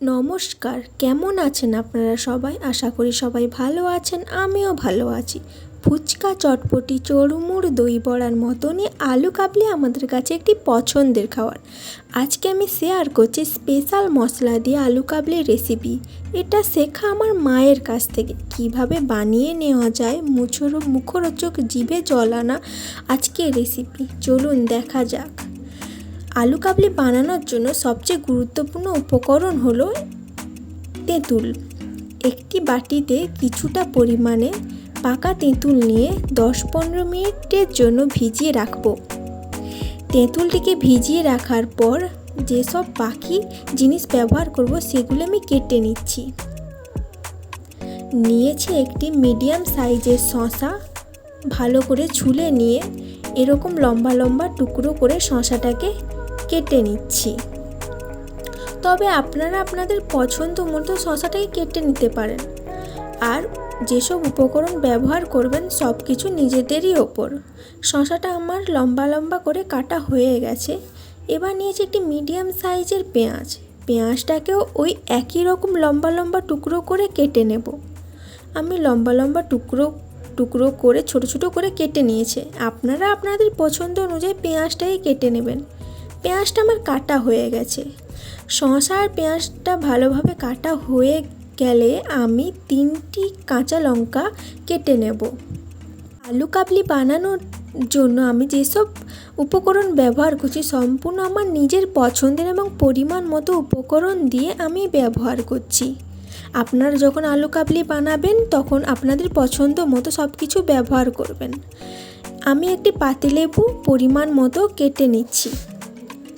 নমস্কার, কেমন আছেন আপনারা সবাই? আশা করি সবাই ভালো আছেন, আমিও ভালো আছি। ফুচকা, চটপটি, চড়ুমুড়, দই বড়ার মতনই আলু কাবলি আমাদের কাছে একটি পছন্দের খাবার। আজকে আমি শেয়ার করছি স্পেশাল মশলা দিয়ে আলু কাবলির রেসিপি এটা শেখা আমার মায়ের কাছ থেকে। কীভাবে বানিয়ে নেওয়া যায়, মুছরো মুখরোচক জিভে জল আনা আজকে রেসিপি চলুন দেখা যাক। আলু কাবলি বানানোর জন্য সবচেয়ে গুরুত্বপূর্ণ উপকরণ হলো তেঁতুল। একটি বাটিতে কিছুটা পরিমাণে পাকা তেঁতুল নিয়ে দশ পনেরো মিনিটের জন্য ভিজিয়ে রাখব। তেঁতুলটিকে ভিজিয়ে রাখার পর যেসব বাকি জিনিস ব্যবহার করব সেগুলো আমি কেটে নিচ্ছি। নিয়েছি একটি মিডিয়াম সাইজের শশা। ভালো করে ছুলে নিয়ে এরকম লম্বা লম্বা টুকরো করে শশাটাকে কেটে নিচ্ছি। তবে আপনারা আপনাদের পছন্দ মতো শশাটাকে কেটে নিতে পারেন। আর যেসব উপকরণ ব্যবহার করবেন সব কিছু নিজেদেরই ওপর। শশাটা আমার লম্বা লম্বা করে কাটা হয়ে গেছে। এবার নিয়েছি একটি মিডিয়াম সাইজের পেঁয়াজ। পেঁয়াজটাকেও ওই একই রকম লম্বা লম্বা টুকরো করে কেটে নেব। আমি লম্বা লম্বা টুকরো টুকরো করে, ছোট ছোট করে কেটে নিয়েছে। আপনারা আপনাদের পছন্দ অনুযায়ী পেঁয়াজটাই কেটে নেবেন। পেঁয়াজটা আমার কাটা হয়ে গেছে। শসা আর পেঁয়াজটা ভালোভাবে কাটা হয়ে গেলে আমি তিনটি কাঁচা লঙ্কা কেটে নেব। আলু কাবলি বানানোর জন্য আমি যেসব উপকরণ ব্যবহার করছি, সম্পূর্ণ আমার নিজের পছন্দের এবং পরিমাণ মতো উপকরণ দিয়ে আমি ব্যবহার করছি। আপনারা যখন আলু কাবলি বানাবেন, তখন আপনাদের পছন্দ মতো সব কিছু ব্যবহার করবেন। আমি একটি পাতিলেবু পরিমাণ মতো কেটে নিচ্ছি।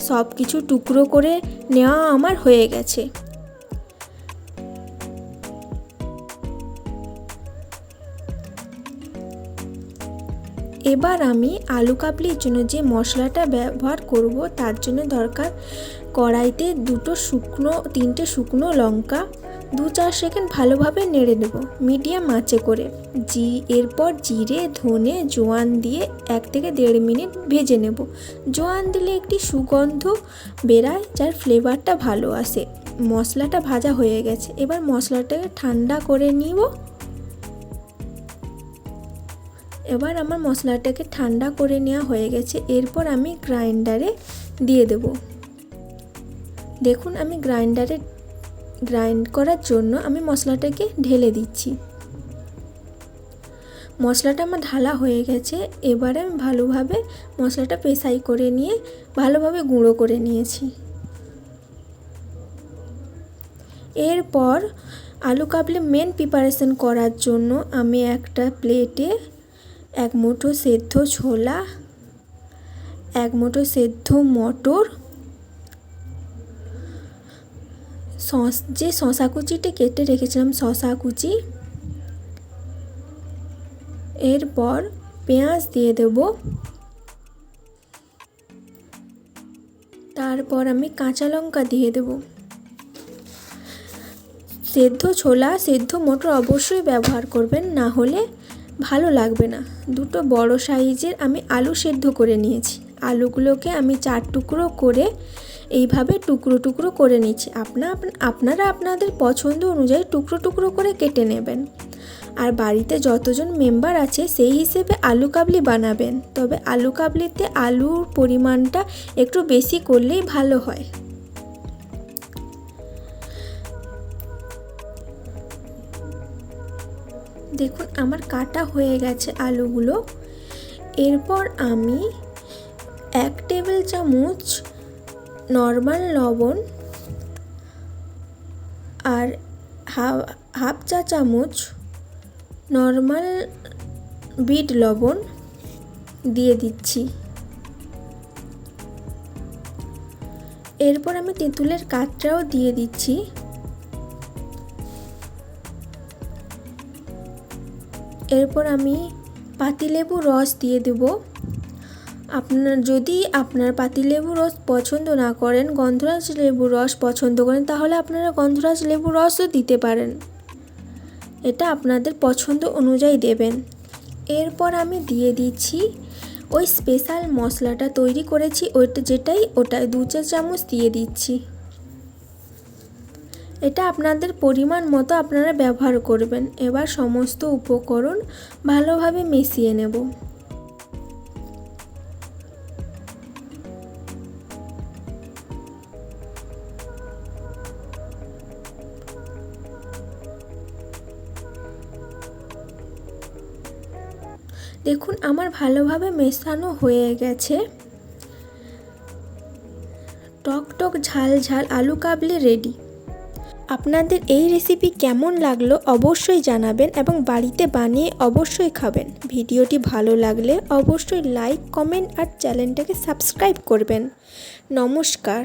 সব কিছু টুকরো করে নেওয়া আমার হয়ে গেছে। এবার আমি আলু কাবলির জন্য যে মশলাটা ব্যবহার করব, তার জন্য দরকার কড়াইতে দুটো শুকনো, তিনটে শুকনো লঙ্কা দু চার সেকেন্ড ভালোভাবে নেড়ে নেব, মিডিয়াম আঁচে করে। জি, এরপর জিরে, ধনে, জোয়ান দিয়ে এক থেকে দেড় মিনিট ভেজে নেব। জোয়ান দিলে একটি সুগন্ধ বেরায় যার ফ্লেভারটা ভালো আসে। মশলাটা ভাজা হয়ে গেছে, এবার মশলাটাকে ঠান্ডা করে নিব। এবার আমার মশলাটাকে ঠান্ডা করে নেওয়া হয়ে গেছে, এরপর আমি গ্রাইন্ডারে দিয়ে দেব। দেখুন, আমি গ্রাইন্ডারে গ্রাইন্ড করার জন্য আমি মশলাটাকে ঢেলে দিচ্ছি। মশলাটা আমার ঢালা হয়ে গেছে, এবারে আমি ভালোভাবে মশলাটা পেশাই করে নিয়ে ভালোভাবে গুঁড়ো করে নিয়েছি। এরপর আলু কাবলি মেন প্রিপারেশন করার জন্য আমি একটা প্লেটে এক মুঠো সেদ্ধ ছোলা, এক মুঠো সেদ্ধ মটর সস, যে শশা কুচিটা কেটে রেখেছিলাম শশা কুচি। এরপর পেঁয়াজ দিয়ে দেব। তারপর আমি কাঁচা লঙ্কা দিয়ে দেব। সেদ্ধ ছোলা, সেদ্ধ মটর অবশ্যই ব্যবহার করবেন, না হলে ভালো লাগবে না। দুটো বড় সাইজের আমি আলু সেদ্ধ করে নিয়েছি। আলুগুলোকে আমি চার টুকরো করে এইভাবে টুকরো টুকরো করে নিচ্ছি। আপনা আপনারা আপনাদের পছন্দ অনুযায়ী টুকরো টুকরো করে কেটে নেবেন। আর বাড়িতে যতজন মেম্বার আছে, সেই হিসেবে আলু কাবলি বানাবেন। তবে আলু কাবলিতে আলুর পরিমাণটা একটু বেশি করলেই ভালো হয়। দেখুন, আমার কাটা হয়ে গেছে আলুগুলো। এরপর আমি এক টেবিল চামচ নর্মাল লবণ আর হাফ চা চামচ নর্মাল বিট লবণ দিয়ে দিচ্ছি। এরপর আমি তেঁতুলের কাঠটাও দিয়ে দিচ্ছি। এরপর আমি পাতিলেবু রস দিয়ে দেব। আপনার, যদি আপনার পাতিলেবু রস পছন্দ না করেন, গন্ধরাজ লেবু রস পছন্দ করেন, তাহলে আপনারা গন্ধরাজ লেবু রসও দিতে পারেন। এটা আপনাদের পছন্দ অনুযায়ী দেবেন। এরপর আমি দিয়ে দিচ্ছি ওই স্পেশাল মশলাটা তৈরি করেছি, ওইটা যেটাই ওটা দু চা চামচ দিয়ে দিচ্ছি। এটা আপনাদের পরিমাণ মতো আপনারা ব্যবহার করবেন। এবার সমস্ত উপকরণ ভালোভাবে মিশিয়ে নেব। দেখুন, আমার ভালোভাবে মেশানো হয়ে গেছে। টক টক ঝাল ঝাল আলু কাবলি রেডি। আপনাদের এই রেসিপি কেমন লাগল অবশ্যই জানাবেন এবং বাড়িতে বানিয়ে অবশ্যই খাবেন। ভিডিওটি ভালো লাগলে অবশ্যই লাইক কমেন্ট আর চ্যানেলটাকে সাবস্ক্রাইব করবেন। নমস্কার।